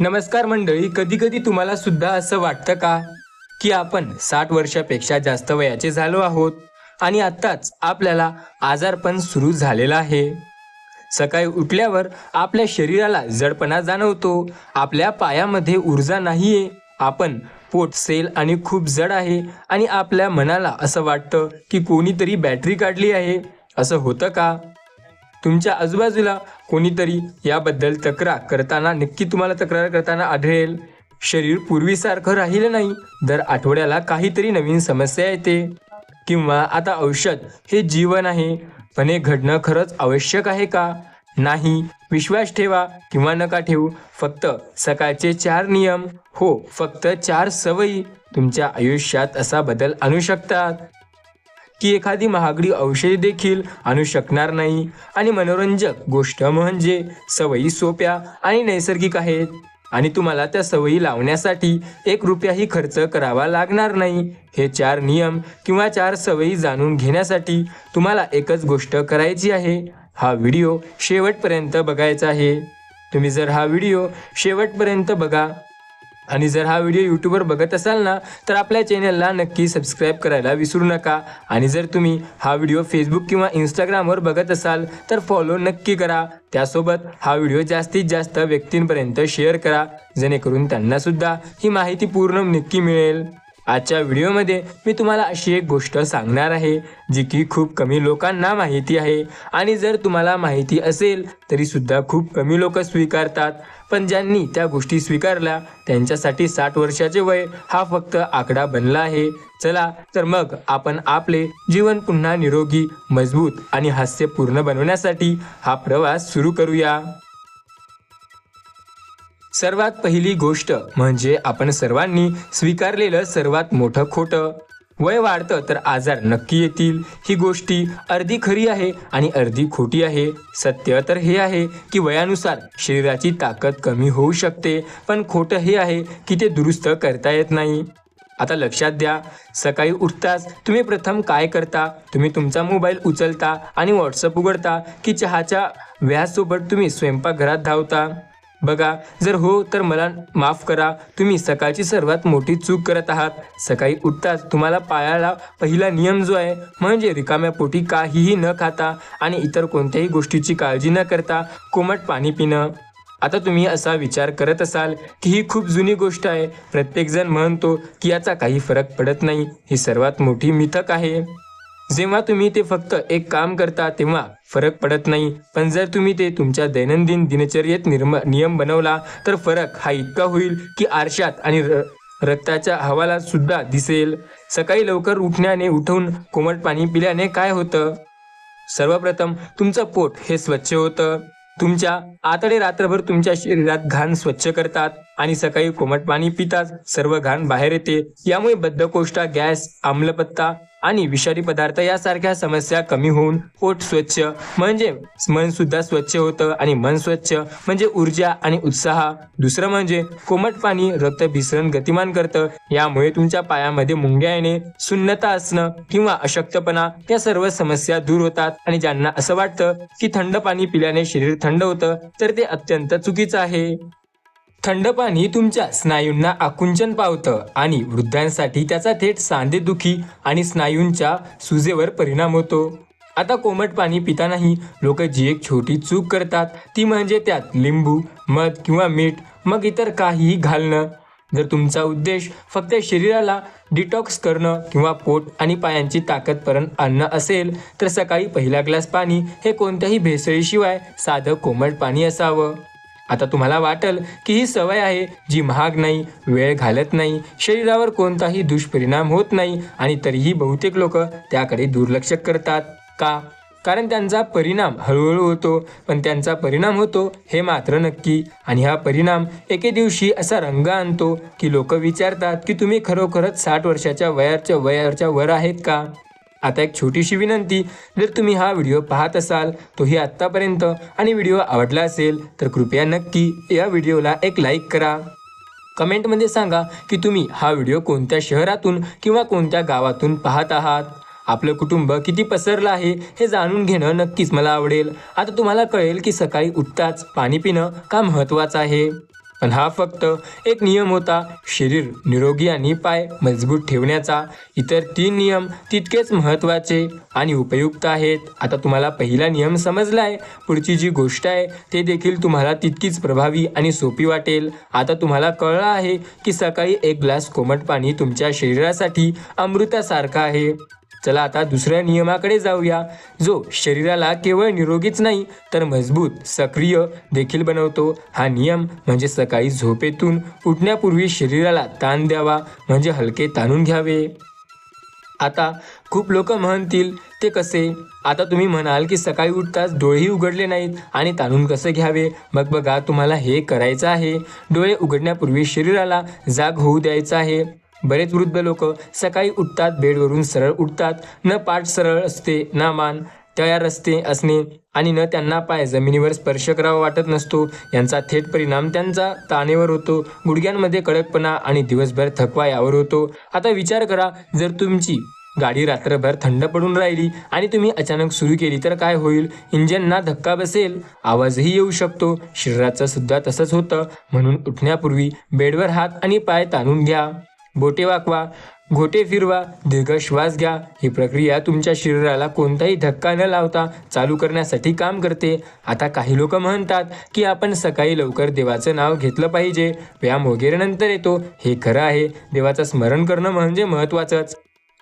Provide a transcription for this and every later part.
नमस्कार मंडळी कधी कधी तुम्हाला सुद्धा असं वाटतं का की आपण साठ वर्षापेक्षा जास्त वयाचे झालो आहोत आणि आत्ताच आपल्याला आजारपण सुरू झालेला आहे? सकाळी उठल्यावर आपल्या शरीराला जडपणा जाणवतो आपल्या पायामध्ये ऊर्जा नाहीये आपण पोट सेल आणि खूप जड आहे आणि आपल्या मनाला असं वाटतं की कोणीतरी बॅटरी काढली आहे. असं होतं का? तुमच्या आजूबाजूला कोणीतरी याबद्दल तक्रार करताना नक्की तुम्हाला तक्रार करताना आढळेल. शरीर पूर्वीसारखं राहिलं नाही दर आठवड्याला काहीतरी नवीन समस्या येते. किंवा आता औषध हे जीवन आहे पण हे घडणं खरंच आवश्यक आहे का? नाही विश्वास ठेवा किंवा नका ठेवू फक्त सकाळचे चार नियम. हो फक्त चार सवयी तुमच्या आयुष्यात असा बदल आणू शकतात. की एखादी महागडी औषधे देखील आणू शकणार नाही. आणि मनोरंजक गोष्ट म्हणजे सवयी सोप्या आणि नैसर्गिक आहेत. आणि तुम्हाला त्या सवयी लावण्यासाठी एक रुपयाही खर्च करावा लागणार नाही. हे चार नियम किंवा चार सवयी जाणून घेण्यासाठी तुम्हाला एकच गोष्ट करायची आहे. हा व्हिडिओ शेवटपर्यंत बघायचा आहे. तुम्ही जर हा व्हिडिओ शेवटपर्यंत बघा आणि जर हा व्हिडिओ यूट्यूबवर बघत असाल ना तर आपल्या चॅनलला नक्की सबस्क्राईब करायला विसरू नका. आणि जर तुम्ही हा व्हिडिओ फेसबुक किंवा इंस्टाग्रामवर बघत असाल तर फॉलो नक्की करा. त्यासोबत हा व्हिडिओ जास्तीत जास्त व्यक्तींपर्यंत शेअर करा. जेणेकरून त्यांनासुद्धा ही माहिती पूर्ण नक्की मिळेल. आजच्या व्हिडिओमध्ये मी तुम्हाला अशी एक गोष्ट सांगणार आहे जी की खूप कमी लोकांना माहिती आहे. आणि जर तुम्हाला माहिती असेल तरीसुद्धा खूप कमी लोक स्वीकारतात. पण ज्यांनी त्या गोष्टी स्वीकारल्या त्यांच्यासाठी साठ वर्षाचे वय हा फक्त आकडा बनला आहे. चला तर मग आपण आपले जीवन पुन्हा निरोगी मजबूत आणि हास्यपूर्ण बनवण्यासाठी हा प्रवास सुरू करूया. सर्वात पहिली गोष्ट म्हणजे आपण सर्वांनी स्वीकारलेलं सर्वात मोठं खोटं. वय वाढतं तर आजार नक्की येतील. ही गोष्टी अर्धी खरी आहे आणि अर्धी खोटी आहे. सत्य तर हे आहे की वयानुसार शरीराची ताकद कमी होऊ शकते पण खोटं हे आहे की ते दुरुस्त करता येत नाही. आता लक्षात द्या सकाळी उठताच तुम्ही प्रथम काय करता? तुम्ही तुमचा मोबाईल उचलता आणि व्हॉट्सअप उघडता की चहाच्या व्याससोबत तुम्ही स्वयंपाकघरात धावता? बघा जर हो तर मला माफ करा. तुम्ही सकाळची सर्वात मोठी चूक करत आहात. सकाळी उठताच तुम्हाला पायाला पहिला नियम जो आहे म्हणजे रिकाम्या पोटी काहीही न खाता आणि इतर कोणत्याही गोष्टीची काळजी न करता कोमट पाणी पिणं. आता तुम्ही असा विचार करत असाल की ही खूप जुनी गोष्ट आहे. प्रत्येकजण म्हणतो की याचा काही फरक पडत नाही. ही सर्वात मोठी मिथक आहे. जेव्हा तुम्ही ते फक्त एक काम करता तेव्हा फरक पडत नाही. पण जर तुम्ही ते तुमच्या दैनंदिन दिनचर्येत निर्म नियम बनवला तर फरक हा इतका होईल की आरशात आणि र रक्ताच्या हवाला सुद्धा दिसेल. सकाळी लवकर उठण्याने उठून कोमट पाणी पिल्याने काय होतं? सर्वप्रथम तुमचं पोट हे स्वच्छ होतं. तुमच्या आतडे रात्रभर तुमच्या शरीरात घाण स्वच्छ करतात आणि सकाळी कोमट पाणी पिताच सर्व घाण बाहेर येते. यामुळे बद्धकोष्ठा गॅस आम्लपत्ता आणि विषारी पदार्थ यासारख्या समस्या कमी होऊन पोट स्वच्छ म्हणजे मन सुद्धा स्वच्छ होतं आणि मन स्वच्छ म्हणजे ऊर्जा आणि उत्साह. दुसरं म्हणजे कोमट पाणी रक्त भिसरण गतिमान करतं. यामुळे तुमच्या पायामध्ये मुंग्या येणे सुन्नता असणं किंवा अशक्तपणा या सर्व समस्या दूर होतात. आणि ज्यांना असं वाटतं की थंड पाणी पिल्याने शरीर थंड होतं तर ते अत्यंत चुकीचं आहे. थंड पाणी तुमच्या स्नायूंना आकुंचन पावतं आणि वृद्धांसाठी त्याचा थेट सांधेदुखी आणि स्नायूंच्या सुजेवर परिणाम होतो. आता कोमट पाणी पितानाही लोक जी एक छोटी चूक करतात ती म्हणजे त्यात लिंबू मध किंवा मीठ मग इतर काहीही घालणं. जर तुमचा उद्देश फक्त शरीराला डिटॉक्स करणं किंवा पोट आणि पायांची ताकदपर्यंत आणणं असेल तर सकाळी पहिला ग्लास पाणी हे कोणत्याही भेसळीशिवाय साधं कोमट पाणी असावं. आता तुम्हाला वाटेल की ही सवय आहे जी महाग नाही वेळ घालत नाही शरीरावर कोणताही दुष्परिणाम होत नाही आणि तरीही बहुतेक लोक त्याकडे दुर्लक्ष करतात. का? कारण त्यांचा परिणाम हळूहळू होतो पण त्यांचा परिणाम होतो हे मात्र नक्की. आणि हा परिणाम एके दिवशी असा रंग आणतो की लोक विचारतात की तुम्ही खरोखरच साठ वर्षाच्या वयाच्या वयाच्या वर आहेत का? आता एक छोटीशी विनंती जर तुम्ही हा व्हिडिओ पाहत असाल तोही आत्तापर्यंत आणि व्हिडिओ आवडला असेल तर कृपया नक्की या व्हिडिओला एक लाईक करा. कमेंटमध्ये सांगा की तुम्ही हा व्हिडिओ कोणत्या शहरातून किंवा कोणत्या गावातून पाहत आहात. आपलं कुटुंब किती पसरलं आहे हे जाणून घेणं नक्कीच मला आवडेल. आता तुम्हाला कळेल की सकाळी उठताच पाणी पिणं का महत्त्वाचं आहे? पण हा फक्त एक नियम होता. शरीर निरोगी आणि पाय मजबूत ठेवण्याचा. इतर तीन नियम तितकेच महत्त्वाचे आणि उपयुक्त आहेत. आता तुम्हाला पहिला नियम समजला आहे पुढची जी गोष्ट आहे ते देखील तुम्हाला तितकीच प्रभावी आणि सोपी वाटेल. आता तुम्हाला कळलं आहे की सकाळी एक ग्लास कोमट पाणी तुमच्या शरीरासाठी अमृतासारखं आहे. चला आता दुसऱ्या नियमाकडे जाऊया. जो शरीराला केवळ निरोगीच नाही तर मजबूत सक्रिय देखील बनवतो. हा नियम म्हणजे सकाळी झोपेतून उठण्यापूर्वी शरीराला ताण द्यावा म्हणजे हलके ताणून घ्यावे. आता खूप लोक म्हणतील ते कसे? आता तुम्ही म्हणाल की सकाळी उठताच डोळेही उघडले नाहीत आणि ताणून कसे घ्यावे? मग बघा तुम्हाला हे करायचं आहे. डोळे उघडण्यापूर्वी शरीराला जाग होऊ द्यायचं आहे. बरेच वृद्ध लोक सकाळी उठतात बेडवरून सरळ उठतात. न पाठ सरळ असते ना मान तयार असते असणे आणि न त्यांना पाय जमिनीवर स्पर्श करावा वाटत नसतो. यांचा थेट परिणाम त्यांचा ताणेवर होतो. गुडघ्यांमध्ये कडकपणा आणि दिवसभर थकवा यावर होतो. आता विचार करा जर तुमची गाडी रात्रभर थंड पडून राहिली आणि तुम्ही अचानक सुरू केली तर काय होईल? इंजिनना धक्का बसेल आवाजही येऊ शकतो. शरीराचं सुद्धा तसंच होतं. म्हणून उठण्यापूर्वी बेडवर हात आणि पाय ताणून घ्या. बोटे वाकवा घोटे फिरवा दीर्घ श्वास घ्या. ही प्रक्रिया तुमच्या शरीराला कोणताही धक्का न लावता चालू करण्यासाठी काम करते. आता काही लोक म्हणतात की आपण सकाळी लवकर देवाचं नाव घेतलं पाहिजे. व्यायाम वगैरे नंतर येतो. हे खरं आहे. देवाचं स्मरण करणं म्हणजे महत्त्वाचंच.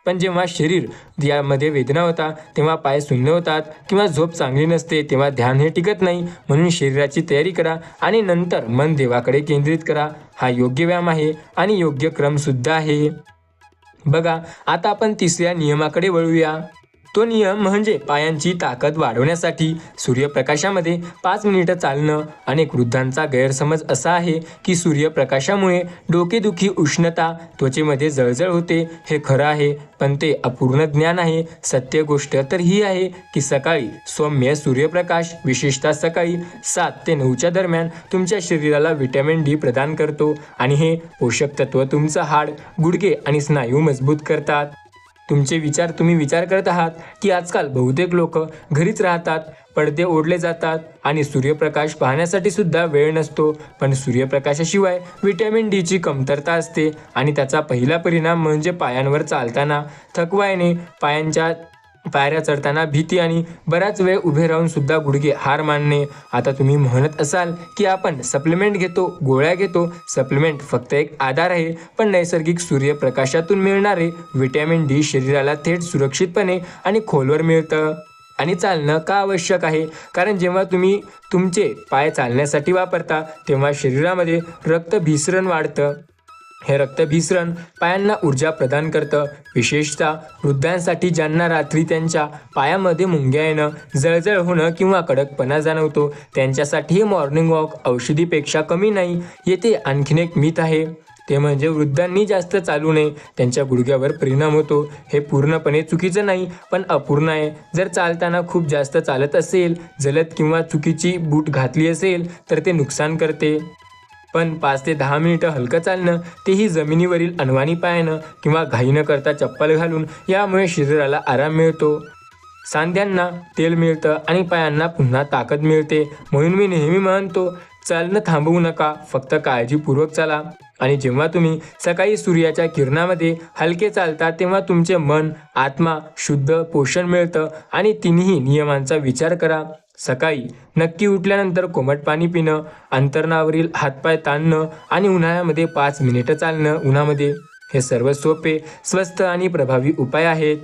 पण जेव्हा शरीर यामध्ये वेदना होता तेव्हा पाय सुन्न होतात किंवा झोप चांगली नसते तेव्हा ध्यान हे टिकत नाही. म्हणून शरीराची तयारी करा आणि नंतर मन देवाकडे केंद्रित करा. हा योग्य व्यायाम आहे आणि योग्य क्रमसुद्धा आहे. बघा आता आपण तिसऱ्या नियमाकडे वळूया. तो नियम म्हणजे पायांची ताकद वाढवण्यासाठी सूर्यप्रकाशामध्ये पाच मिनिटं चालणं अनेक वृद्धांचा गैरसमज असा आहे की सूर्यप्रकाशामुळे डोकेदुखी उष्णता त्वचेमध्ये जळजळ होते हे खरं आहे पण ते अपूर्ण ज्ञान आहे. सत्य गोष्ट तर ही आहे की सकाळी सौम्य सूर्यप्रकाश विशेषतः सकाळी सात ते नऊच्या दरम्यान तुमच्या शरीराला विटॅमिन डी प्रदान करतो आणि हे पोषक तत्व तुमचं हाड गुडघे आणि स्नायू मजबूत करतात. तुमचे विचार तुम्ही विचार करत आहात की आजकाल बहुतेक लोक घरीच राहतात पडदे ओढले जातात आणि सूर्यप्रकाश पाहण्यासाठी सुद्धा वेळ नसतो. पण सूर्यप्रकाशाशिवाय व्हिटॅमिन डीची कमतरता असते आणि त्याचा पहिला परिणाम म्हणजे पायांवर चालताना. थकवा येणे पायांच्या पायऱ्या चढताना भीती आणि बराच वेळ उभे राहून सुद्धा गुडघे हार मानणे. आता तुम्ही म्हणत असाल की आपण सप्लिमेंट घेतो गोळ्या घेतो. सप्लिमेंट फक्त एक आधार आहे पण नैसर्गिक सूर्यप्रकाशातून मिळणारे व्हिटॅमिन डी शरीराला थेट सुरक्षितपणे आणि खोलवर मिळतं. आणि चालणं का आवश्यक आहे? कारण जेव्हा तुम्ही तुमचे पाय चालण्यासाठी वापरता तेव्हा शरीरामध्ये रक्तभिसरण वाढतं. हे रक्तभिसरण पायांना ऊर्जा प्रदान करतं. विशेषतः वृद्धांसाठी ज्यांना रात्री त्यांच्या पायामध्ये मुंग्या येणं जळजळ होणं किंवा कडकपणा जाणवतो त्यांच्यासाठी हे मॉर्निंग वॉक औषधीपेक्षा कमी नाही. येथे आणखीन एक मित आहे. ते म्हणजे वृद्धांनी जास्त चालू नये त्यांच्या गुडघ्यावर परिणाम होतो. हे पूर्णपणे चुकीचं नाही पण अपूर्ण आहे. जर चालताना खूप जास्त चालत असेल जलद किंवा चुकीची बूट घातली असेल तर ते नुकसान करते. पण पाच ते दहा मिनिटं हलकं चालणं तेही जमिनीवरील अनवाणी पायानं किंवा घाई न करता चप्पल घालून यामुळे शरीराला आराम मिळतो. सांध्यांना तेल मिळतं आणि पायांना पुन्हा ताकद मिळते. म्हणून मी नेहमी म्हणतो चालणं थांबवू नका फक्त काळजीपूर्वक चाला. आणि जेव्हा तुम्ही सकाळी सूर्याच्या किरणामध्ये हलके चालता तेव्हा तुमचे मन आत्मा शुद्ध पोषण मिळतं आणि तिन्ही नियमांचा विचार करा. सकाळी नक्की उठल्यानंतर कोमट पाणी पिणं अंतरणावरील हातपाय ताणणं आणि उन्हाळ्यामध्ये पाच मिनिटं चालणं उन्हामध्ये. हे सर्व सोपे स्वस्त आणि प्रभावी उपाय आहेत.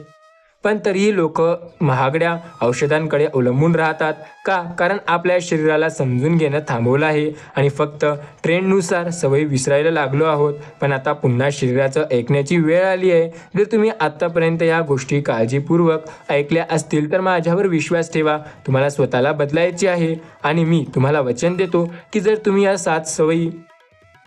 पण तरीही लोक महागड्या औषधांकडे अवलंबून राहतात. का? कारण आपल्या शरीराला समजून घेणं थांबवलं आहे. आणि फक्त ट्रेंडनुसार सवयी विसरायला लागलो आहोत. पण आता पुन्हा शरीराचं ऐकण्याची वेळ आली आहे. जर तुम्ही आत्तापर्यंत या गोष्टी काळजीपूर्वक ऐकल्या असतील तर माझ्यावर विश्वास ठेवा. तुम्हाला स्वतःला बदलायचे आहे. आणि मी तुम्हाला वचन देतो की जर तुम्ही या सात सवयी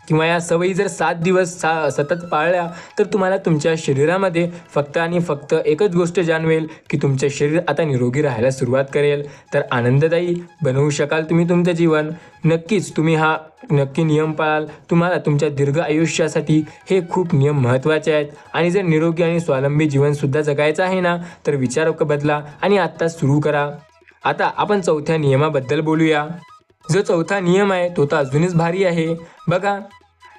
किंवा या सवयी जर सात दिवस सा सतत पाळल्या तर तुम्हाला तुमच्या शरीरामध्ये फक्त आणि फक्त एकच गोष्ट जाणवेल की तुमचे शरीर आता निरोगी राहायला सुरुवात करेल. तर आनंददायी बनवू शकाल तुम्ही तुमचं जीवन. नक्कीच तुम्ही हा नक्की नियम पाळाल. तुम्हाला तुमच्या दीर्घ आयुष्यासाठी हे खूप नियम महत्त्वाचे आहेत. आणि जर निरोगी आणि स्वावलंबी जीवनसुद्धा जगायचं आहे ना तर विचार बदला आणि आत्ता सुरू करा. आता आपण चौथ्या नियमाबद्दल बोलूया. जो चौथा नियम आहे तो तर अजूनच भारी आहे. बघा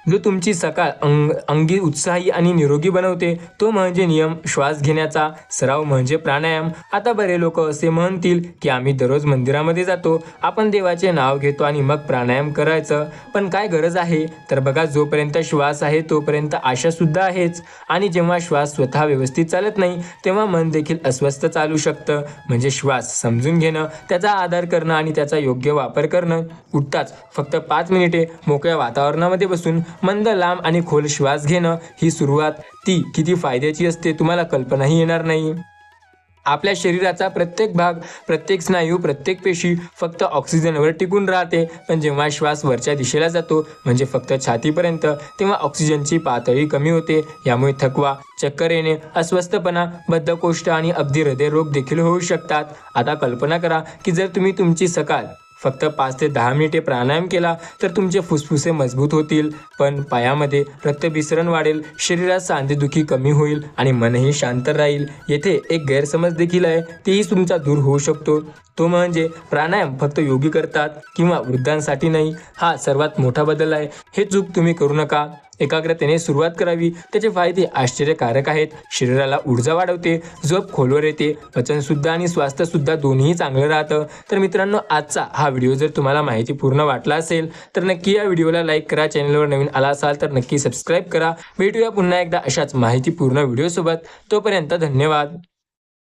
जो तुमची सकाळ अंग अंगी उत्साही आणि निरोगी बनवते तो म्हणजे नियम श्वास घेण्याचा सराव म्हणजे प्राणायाम. आता बरे लोक असे म्हणतील की आम्ही दररोज मंदिरामध्ये जातो आपण देवाचे नाव घेतो आणि मग प्राणायाम करायचं. पण काय गरज आहे? तर बघा जोपर्यंत श्वास आहे तोपर्यंत आशासुद्धा आहेच. आणि जेव्हा श्वास स्वतः व्यवस्थित चालत नाही तेव्हा मन देखील अस्वस्थ चालू शकतं. म्हणजे श्वास समजून घेणं त्याचा आधार करणं आणि त्याचा योग्य वापर करणं. उठताच फक्त पाच मिनिटे मोकळ्या वातावरणामध्ये बसून मंद लांब आणि खोल श्वास घेणं ही सुरुवात. ती किती फायद्याची असते तुम्हाला कल्पनाही येणार नाही. आपल्या शरीराचा प्रत्येक भाग प्रत्येक स्नायू प्रत्येक पेशी फक्त ऑक्सिजनवर टिकून राहते. पण जेव्हा श्वास वरच्या दिशेला जातो म्हणजे फक्त छातीपर्यंत तेव्हा ऑक्सिजनची पातळी कमी होते. यामुळे थकवा चक्कर येणे अस्वस्थपणा बद्धकोष्ठ आणि अगदी हृदयरोग देखील होऊ शकतात. आता कल्पना करा की जर तुम्ही तुमची सकाळ फक्त पाच ते दहा मिनिटे प्राणायाम केला तर तुमचे फुफ्फुसे मजबूत होतील. पण पायामध्ये रक्तभिसरण वाढेल शरीरात सांधेदुखी कमी होईल आणि मनही शांत राहील. येथे एक गैरसमज देखील आहे तेही तुमचा दूर होऊ शकतो. तो म्हणजे प्राणायाम फक्त योगी करतात किंवा वृद्धांसाठी नाही. हा सर्वात मोठा बदल आहे. हे चूक तुम्ही करू नका. एकाग्रतेने सुरुवात करावी. त्याचे फायदे आश्चर्यकारक आहेत. शरीराला ऊर्जा वाढवते झोप खोलवर येते पचनसुद्धा आणि स्वास्थ्यसुद्धा दोन्ही चांगलं राहतं. तर मित्रांनो आजचा हा व्हिडिओ जर तुम्हाला माहितीपूर्ण वाटला असेल तर नक्की या व्हिडिओला लाईक करा. चॅनलवर नवीन आला असाल तर नक्की सबस्क्राईब करा. भेटूया पुन्हा एकदा अशाच माहितीपूर्ण व्हिडिओसोबत. तोपर्यंत धन्यवाद.